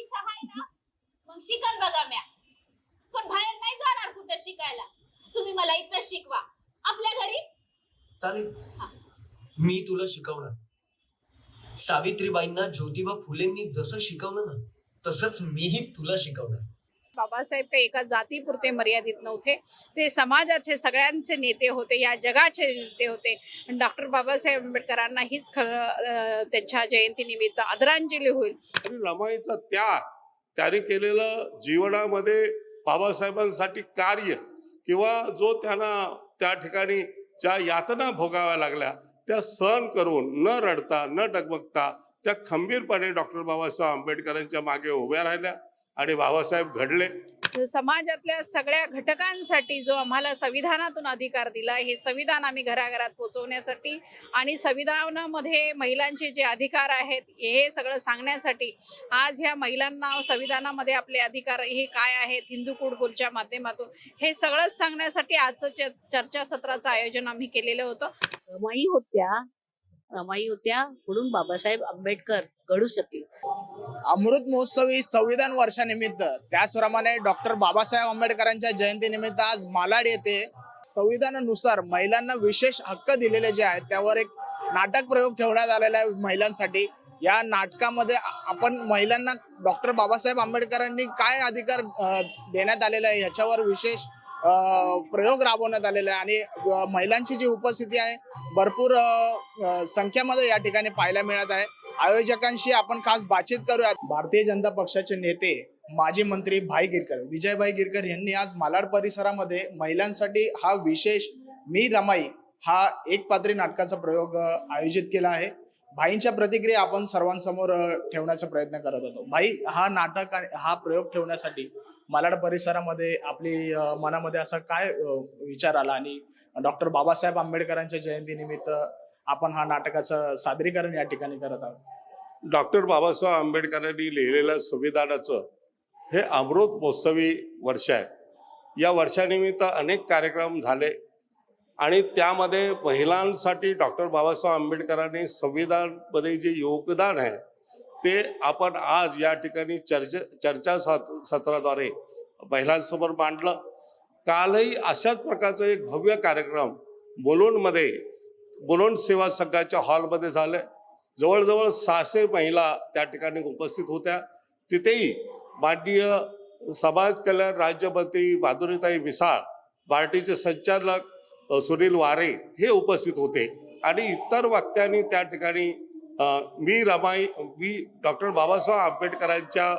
इच्छा आहे ना मग शिकन बघा म्या. पण बाहेर नाही जाणार कुठे शिकायला. तुम्ही मला इथं शिकवा. आपल्या घरी? चालेल. हा. मी तुला शिकवणार. सावित्रीबाईंना ज्योतिबा फुलेंनी जसं शिकवलं ना तसंच मीही तुला शिकवणार. बाबासाहेब काही एका जातीपुरते मर्यादित नव्हते. ते समाजाचे सगळ्यांचे नेते होते या जगाचे नेते होते. डॉक्टर बाबासाहेब आंबेडकरांना हीच खरं त्यांच्या जयंतीनिमित्त आदरांजली होईल. रमाईचा त्याग त्याने केलेलं जीवनामध्ये बाबासाहेबांसाठी कार्य किंवा जो त्यांना त्या ठिकाणी ज्या यातना भोगाव्या लागल्या त्या सहन करून न रडता न डगमगता त्या खंबीरपणे डॉक्टर बाबासाहेब आंबेडकरांच्या मागे उभ्या राहिल्या. आणि बाबासाहेब घडले. समाजातल्या सगळ्या घटकांसाठी जो आम्हाला संविधानातून अधिकार दिला हे संविधान आम्ही घराघरात पोहोचवण्यासाठी आणि संविधानामध्ये महिलांचे जे अधिकार आहेत हे सगळं सांगण्यासाठी आज ह्या महिलांना संविधानामध्ये आपले अधिकार हे काय आहेत हिंदू कुडबोलच्या माध्यमातून हे सगळंच सांगण्यासाठी आजचं चर्चासत्राचं आयोजन आम्ही केलेलं होतं. होत्या रमाई होत्या म्हणून बाबासाहेब आंबेडकर घडू शकले. अमृत महोत्सवी संविधान वर्षानिमित्त त्याचप्रमाणे डॉक्टर बाबासाहेब आंबेडकरांच्या जयंतीनिमित्त आज मालाड येथे संविधानानुसार महिलांना विशेष हक्क दिलेले जे आहेत त्यावर एक नाटक प्रयोग ठेवण्यात आलेला आहे महिलांसाठी. या नाटकामध्ये आपण महिलांना डॉक्टर बाबासाहेब आंबेडकरांनी काय अधिकार देण्यात आलेला आहे याच्यावर विशेष प्रयोग राबवण्यात आलेला आहे. आणि महिलांची जी उपस्थिती आहे भरपूर संख्यामध्ये संख्येमध्ये या ठिकाणी पाहायला मिळत आहे. आयोजकांशी आपण खास बातचीत करूयात. भारतीय जनता पक्षाचे नेते माजी मंत्री भाई गिरकर विजयभाई गिरकर यांनी आज मालाड परिसरामध्ये महिलांसाठी हा विशेष मी रमाई हा एक पात्री नाटकाचा प्रयोग आयोजित केला आहे. भाईंच्या प्रतिक्रिया आपण सर्वांसमोर ठेवण्याचा प्रयत्न करत होतो. भाई हा नाटक हा प्रयोग ठेवण्यासाठी मालाड परिसरामध्ये आपली मनामध्ये असा काय विचार आला? आणि डॉक्टर बाबासाहेब आंबेडकरांच्या जयंतीनिमित्त आपण हा नाटकाचं सादरीकरण या ठिकाणी करत आहोत. डॉक्टर बाबासाहेब आंबेडकरांनी लिहिलेल्या संविधानाचं हे अमृत महोत्सवी वर्ष आहे. या वर्षानिमित्त अनेक कार्यक्रम झाले. आणि त्यामध्ये महिलांसाठी डॉक्टर बाबासाहेब आंबेडकरांनी संविधानमध्ये जे योगदान आहे ते आपण आज या ठिकाणी चर्चा चर्चा सत- सत्राद्वारे महिलांसमोर मांडलं. कालही अशाच प्रकारचं एक भव्य कार्यक्रम बोलोनमध्ये बोलोन सेवा संघाच्या हॉलमध्ये झाले. जवळजवळ सहाशे महिला त्या ठिकाणी उपस्थित होत्या. तिथेही माननीय समाज कल्याण राज्यमंत्री माधुरीताई मिसाळ पार्टीचे संचालक सुनील वारे हे उपस्थित होते. आणि इतर वक्त्यांनी त्या ठिकाणी मी रमाई मी डॉक्टर बाबासाहेब आंबेडकरांच्या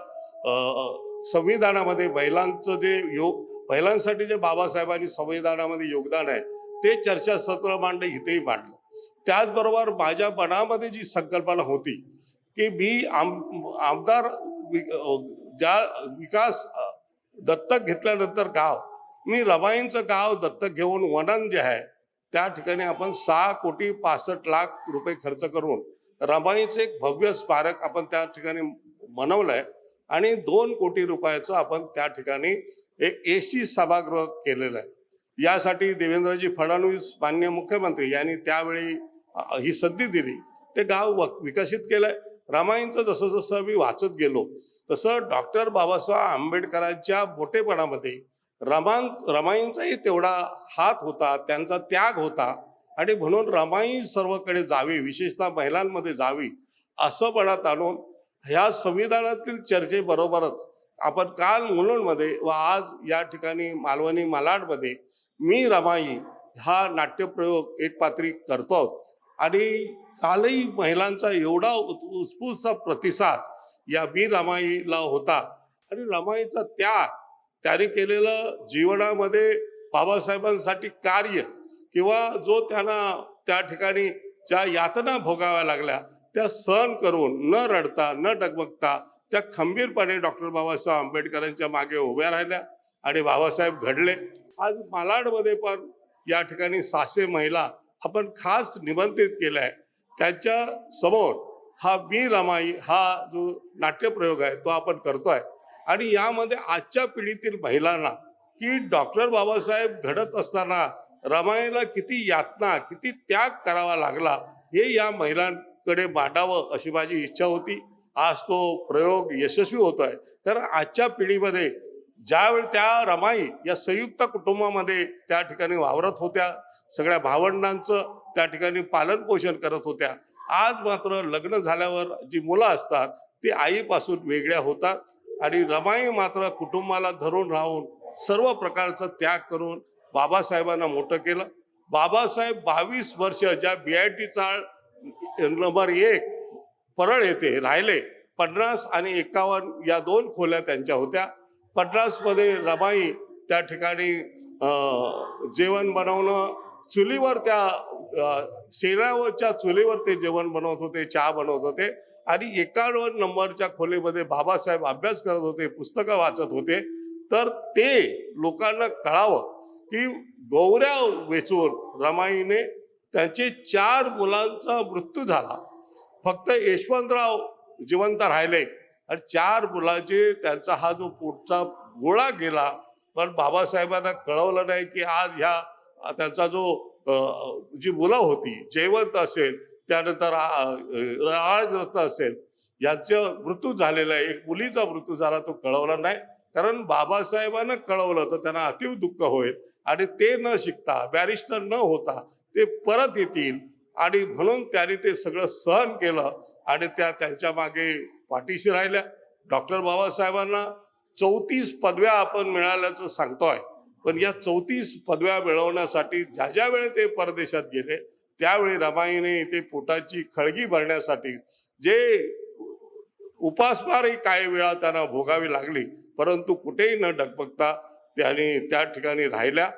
संविधानामध्ये महिलांचं जे योग महिलांसाठी जे बाबासाहेबांनी संविधानामध्ये योगदान आहे ते चर्चासत्र मांडलं इथेही मांडलं. त्याचबरोबर माझ्या मनामध्ये जी संकल्पना होती की मी आम आमदार ज्या विकास दत्तक घेतल्यानंतर गाव मी रबाईंचं गाव दत्तक घेऊन वनन जे आहे त्या ठिकाणी आपण सहा कोटी पासष्ट लाख रुपये खर्च करून रमाईचं एक भव्य स्मारक आपण त्या ठिकाणी बनवलंय आणि दोन कोटी रुपयाचं आपण त्या ठिकाणी एक एसी सभागृह केलेलं आहे. यासाठी देवेंद्रजी फडणवीस मान्य मुख्यमंत्री यांनी त्यावेळी ही संधी दिली. ते गाव विकसित केलंय. रामायणचं जसं जसं मी वाचत गेलो तसं डॉक्टर बाबासाहेब आंबेडकरांच्या मोठेपणामध्ये रमां रमाईंचाही तेवढा हात होता त्यांचा त्याग होता. आणि म्हणून रमाई सर्वकडे जावी विशेषतः महिलांमध्ये जावी असं पणात आणून ह्या संविधानातील चर्चेबरोबरच आपण काल मुलुंडमध्ये व आज या ठिकाणी मालवणी मालाडमध्ये मी रमाई हा नाट्यप्रयोग एक पात्री करतो आणि कालही महिलांचा एवढा उत्स्फूर्त प्रतिसाद या मी रमाईला होता. आणि रमाईचा त्याग त्याने केलेलं जीवनामध्ये बाबासाहेबांसाठी कार्य किंवा जो त्यांना त्या ठिकाणी ज्या यातना भोगाव्या लागल्या त्या सहन करून न रडता न डगमगता त्या खंबीरपणे डॉक्टर बाबासाहेब आंबेडकरांच्या मागे उभ्या राहिल्या आणि बाबासाहेब घडले. आज मालाडमध्ये पण या ठिकाणी सहाशे महिला आपण खास निमंत्रित केल्या. आहे त्यांच्यासमोर हा मी रमाई हा जो नाट्यप्रयोग आहे तो आपण करतोय. आणि यामध्ये आजच्या पिढीतील महिलांना की डॉक्टर बाबासाहेब घडत असताना रमाईला किती यातना किती त्याग करावा लागला हे या महिलांकडे मांडावं अशी माझी इच्छा होती. आज तो प्रयोग यशस्वी होतो आहे कारण आजच्या पिढीमध्ये ज्यावेळी त्या रमाई या संयुक्त कुटुंबामध्ये त्या ठिकाणी वावरत होत्या सगळ्या भावंडांचं त्या ठिकाणी पालनपोषण करत होत्या आज मात्र लग्न झाल्यावर जी मुलं असतात ती आईपासून वेगळ्या होतात. आणि रमाई मात्र कुटुंबाला धरून राहून सर्व प्रकारचा त्याग करून बाबासाहेबांना मोठं केलं. बाबासाहेब बावीस वर्ष ज्या बी आय टीचा नंबर एक परळ येथे राहिले. पन्नास आणि एकावन्न या दोन खोल्या त्यांच्या होत्या. पन्नासमध्ये रमाई त्या ठिकाणी जेवण बनवणं चुलीवर त्या शेणावरच्या चुलीवर ते जेवण बनवत होते चहा बनवत होते. आणि एकावन्न नंबरच्या खोलीमध्ये बाबासाहेब अभ्यास करत होते पुस्तकं वाचत होते तर ते लोकांना कळावं की गौऱ्या वेचून रमाईने त्यांचे चार मुलांचा मृत्यू झाला. फक्त यशवंतराव जिवंत राहिले आणि चार मुलाचे त्यांचा हा जो पोटचा गोळा गेला पण बाबासाहेबांना कळवलं नाही की आज ह्या त्यांचा जो जी मुलं होती जयवंत असेल त्यानंतर रत्न असेल. यांचं मृत्यू झालेला आहे. एक मुलीचा मृत्यू झाला तो कळवला नाही. कारण बाबासाहेबांना कळवलं तर त्यांना अतिव दुःख होईल. आणि ते न शिकता बॅरिस्टर न होता ते परत येतील. आणि म्हणून त्यांनी ते सगळं सहन केलं. आणि त्या त्यांच्या मागे पाठीशी राहिल्या. डॉक्टर बाबासाहेबांना चौतीस पदव्या आपण मिळाल्याचं सांगतोय. पण या चौतीस पदव्या मिळवण्यासाठी ज्या ज्या वेळी ते परदेशात गेले त्यावेळी रमाईने ते पोटाची खळगी भरण्यासाठी जे उपासमारही काही वेळा त्यांना भोगावी लागली परंतु कुठेही न डगमगता त्याने त्या ठिकाणी राहिल्या.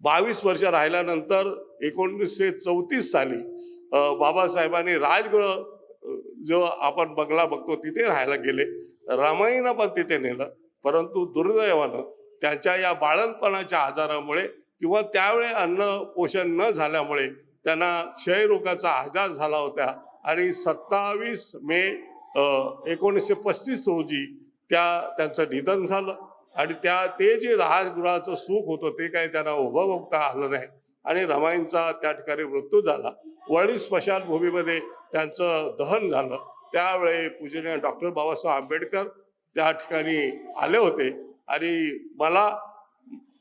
बावीस वर्ष राहिल्यानंतर एकोणीसशे चौतीस साली बाबासाहेबांनी राजगृह जो आपण बंगला बघतो तिथे राहायला गेले. रमाईनं पण तिथे नेलं परंतु दुर्दैवानं त्यांच्या या बाळणपणाच्या आजारामुळे किंवा त्यावेळी अन्न पोषण न झाल्यामुळे त्यांना क्षयरोगाचा आजार झाला होता. आणि सत्तावीस मे एकोणीसशे पस्तीस रोजी त्या त्यांचं निधन झालं. आणि त्या ते जे राजगृहाचं सुख होतं ते काही त्यांना उभं बघता आलं नाही. आणि रमाईंचा त्या ठिकाणी मृत्यू झाला. वळी स्मशानभूमीमध्ये त्यांचं दहन झालं. त्यावेळी पूजनीय डॉक्टर बाबासाहेब आंबेडकर त्या ठिकाणी आले होते. आणि मला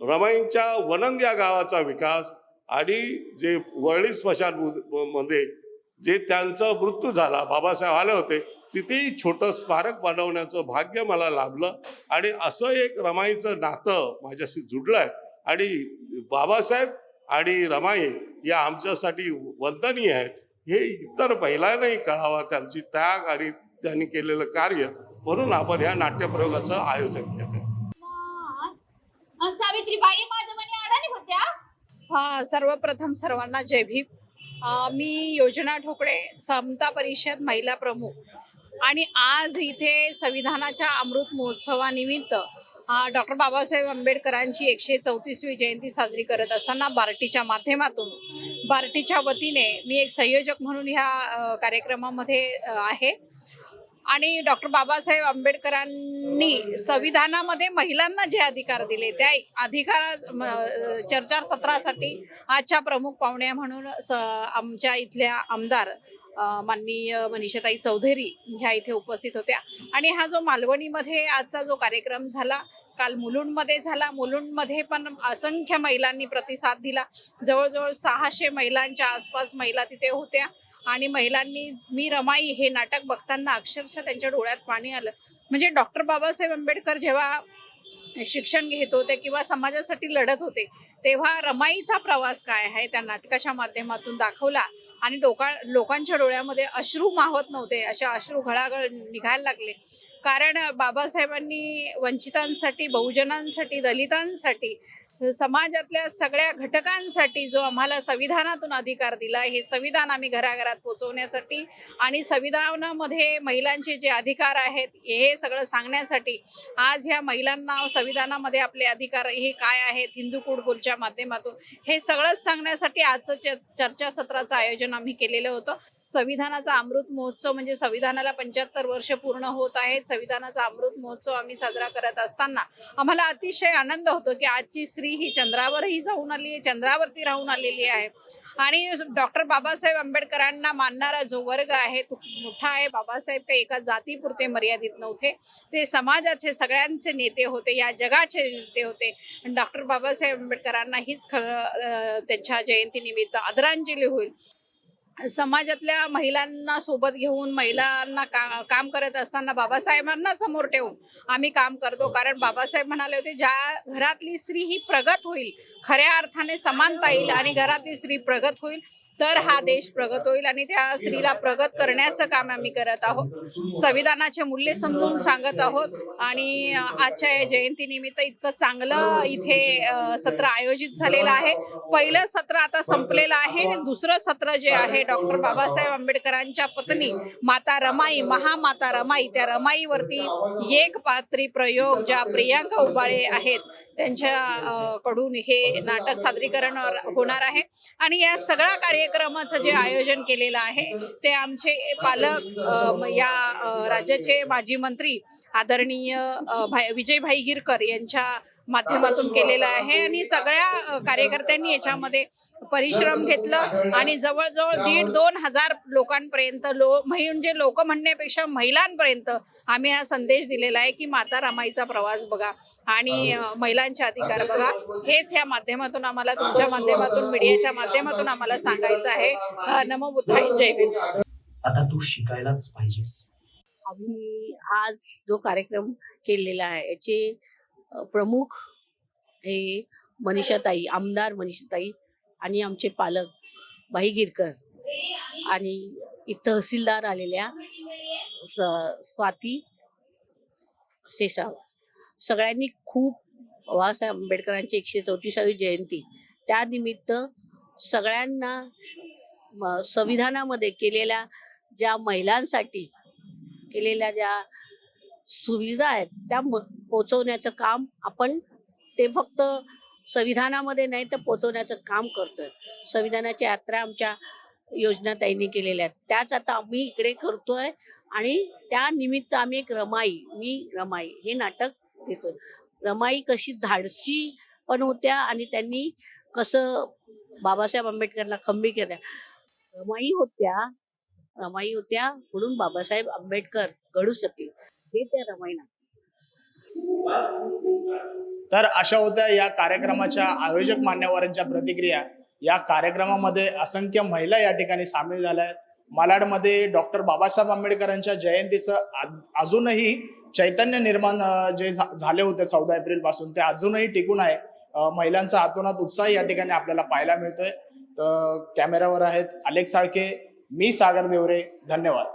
रमाईंच्या वनंद या गावाचा विकास आणि जे वरळी स्मशानमध्ये जे त्यांचा मृत्यू झाला बाबासाहेब आले होते तिथेही छोटं स्मारक बनवण्याचं भाग्य मला लाभलं. आणि असं एक रमाईचं नातं माझ्याशी जुडलं आहे आणि बाबासाहेब आणि रमाई या आमच्यासाठी वंदनीय आहेत. हे इतर महिलांनाही कळावं त्यांची त्याग आणि त्यांनी केलेलं कार्य. म्हणून आपण या नाट्यप्रयोगाचं आयोजन केलं सावित्रीबाई माधवनी अडाणी होत्या. हा सर्वप्रथम सर्वांना जय भीम. मी योजना ठोकळे समता परिषद महिला प्रमुख आणि आज इथे संविधानाच्या अमृत महोत्सवानिमित्त डॉक्टर बाबासाहेब आंबेडकरांची एकशे चौतीसवी जयंती साजरी करत असताना बार्टीच्या माध्यमातून बार्टीच्या वतीने मी एक संयोजक म्हणून ह्या कार्यक्रमामध्ये आहे. आणि डॉक्टर बाबासाहेब आंबेडकरांनी संविधानामध्ये महिलांना जे अधिकार दिले त्या अधिकार चर्चासत्रासाठी चर्चा सत्रासाठी आजच्या प्रमुख पाहुण्या म्हणून स आमच्या इथल्या आमदार माननीय मनीषाताई चौधरी ह्या इथे उपस्थित होत्या. आणि हा जो मालवणीमध्ये आजचा जो कार्यक्रम झाला काल मुलुंडमध्ये झाला. मुलुंडमध्ये पण असंख्य महिलांनी प्रतिसाद दिला. जवळजवळ सहाशे महिलांच्या आसपास महिला तिथे होत्या. आणि महिलांनी मी रमाई हे नाटक बघताना अक्षरशः त्यांच्या डोळ्यात पाणी आलं. म्हणजे डॉक्टर बाबासाहेब आंबेडकर जेव्हा शिक्षण घेत होते किंवा समाजासाठी लढत होते तेव्हा रमाईचा प्रवास काय आहे त्या नाटकाच्या माध्यमातून दाखवला आणि डोका लोकांच्या डोळ्यामध्ये अश्रू मावत नव्हते अशा अश्रू घळाघळ निघायला लागले. कारण बाबासाहेबांनी वंचितांसाठी बहुजनांसाठी दलितांसाठी समाजातल्या सगळ्या घटकांसाठी जो आम्हाला संविधानातून अधिकार दिला हे संविधान आम्ही घराघरात पोहोचवण्यासाठी आणि संविधानामध्ये महिलांचे जे अधिकार आहेत हे सगळं सांगण्यासाठी आज ह्या महिलांना संविधानामध्ये आपले अधिकार हे काय आहेत हिंदू कुडबोलच्या माध्यमातून हे सगळंच सांगण्यासाठी आजचं चर्चासत्राचं आयोजन आम्ही केलेलं होतं. संविधानाचा अमृत महोत्सव म्हणजे संविधानाला पंच्याहत्तर वर्ष पूर्ण होत आहेत. संविधानाचा अमृत महोत्सव आम्ही साजरा करत असताना आम्हाला अतिशय आनंद होतो की आजची स्त्री ही चंद्रावरही जाऊन आली आहे चंद्रावरती राहून आलेली आहे. आणि डॉक्टर बाबासाहेब आंबेडकरांना मानणारा जो वर्ग आहे तो मोठा आहे. बाबासाहेब काही एका जातीपुरते मर्यादित नव्हते. ते समाजाचे सगळ्यांचे नेते होते या जगाचे नेते होते. डॉक्टर बाबासाहेब आंबेडकरांना हीच खरं त्यांच्या जयंतीनिमित्त आदरांजली होईल. समाजातल्या महिलांना सोबत घेऊन महिलांना का काम करत असताना बाबासाहेबांना समोर ठेवून आम्ही काम करतो. कारण बाबासाहेब म्हणाले होते ज्या घरातली स्त्री ही प्रगत होईल खऱ्या अर्थाने समानता येईल आणि घरातली स्त्री प्रगत होईल तर हा देश प्रगत होईल आणि त्या स्त्रीला प्रगत करण्याचं काम आम्ही करत आहोत. संविधानाचे मूल्य समजून सांगत आहोत आणि आजच्या या जयंतीनिमित्त इतकं चांगलं इथे सत्र आयोजित झालेलं आहे. पहिलं सत्र आता संपलेलं आहे दुसरं सत्र जे आहे डॉक्टर बाबासाहेब आंबेडकरांच्या पत्नी माता रमाई महामाता रमाई त्या रमाईवरती एक पात्री प्रयोग ज्या प्रियांका उबाळे आहेत त्यांच्या कडून हे नाटक सादरीकरण होणार आहे. आणि या सगळ्या कार्यक्रमाचं जे आयोजन केलेलं आहे ते आमचे पालक या राज्याचे माजी मंत्री आदरणीय विजय भाई विजयभाई गिरकर यांच्या माध्यमातून केलेलं आहे आणि सगळ्या कार्यकर्त्यांनी याच्यामध्ये परिश्रम घेतलं आणि जवळजवळ दीड दोन हजार लोकांपर्यंत लो म्हणजे लोक म्हणण्यापेक्षा महिलांपर्यंत आम्ही हा संदेश दिलेला आहे की माता रमाईचा प्रवास बघा आणि महिलांचे अधिकार बघा. हेच ह्या माध्यमातून आम्हाला तुमच्या माध्यमातून मीडियाच्या माध्यमातून आम्हाला सांगायचं आहे. नमो बुद्धाय जय भीम. आता तू शिकायलाच पाहिजेस. आम्ही आज जो कार्यक्रम केलेला आहे याचे प्रमुख हे मनीषाताई आमदार मनीषाताई आणि आमचे पालक भाई गिरकर आणि तहसीलदार आलेल्या स- स्वाती शेषाव सगळ्यांनी खूप बाबासाहेब आंबेडकरांची एकशे चौतीसावी जयंती. त्यानिमित्त सगळ्यांना संविधानामध्ये केलेल्या ज्या महिलांसाठी केलेल्या ज्या सुविधा आहेत. त्या पोचवण्याचं काम आपण ते फक्त संविधानामध्ये नाही तर पोचवण्याचं काम करतोय. संविधानाच्या यात्रा आमच्या योजना त्यांनी केलेल्या आहेत. त्याच आता आम्ही इकडे करतोय आणि त्या निमित्त आम्ही एक रमाई मी रमाई हे नाटक देतो रमाई कशी धाडसी पण होत्या आणि त्यांनी कसं बाबासाहेब आंबेडकरला खंबी केल्या. रमाई होत्या रमाई होत्या म्हणून बाबासाहेब आंबेडकर घडू शकतील हे त्या रमाई तर अशा होत्या या कार्यक्रमाच्या आयोजक मान्यवरांच्या प्रतिक्रिया. या कार्यक्रमामध्ये असंख्य महिला या ठिकाणी सामील झाल्या आहेत. मालाडमध्ये डॉक्टर बाबासाहेब आंबेडकरांच्या जयंतीचं अजूनही चैतन्य निर्माण जे झाले होते चौदा एप्रिलपासून ते अजूनही टिकून आहे. महिलांचा आतोनात उत्साह या ठिकाणी आपल्याला पाहायला मिळतोय. तर कॅमेऱ्यावर आहेत अलेक साळके मी सागर देवरे धन्यवाद.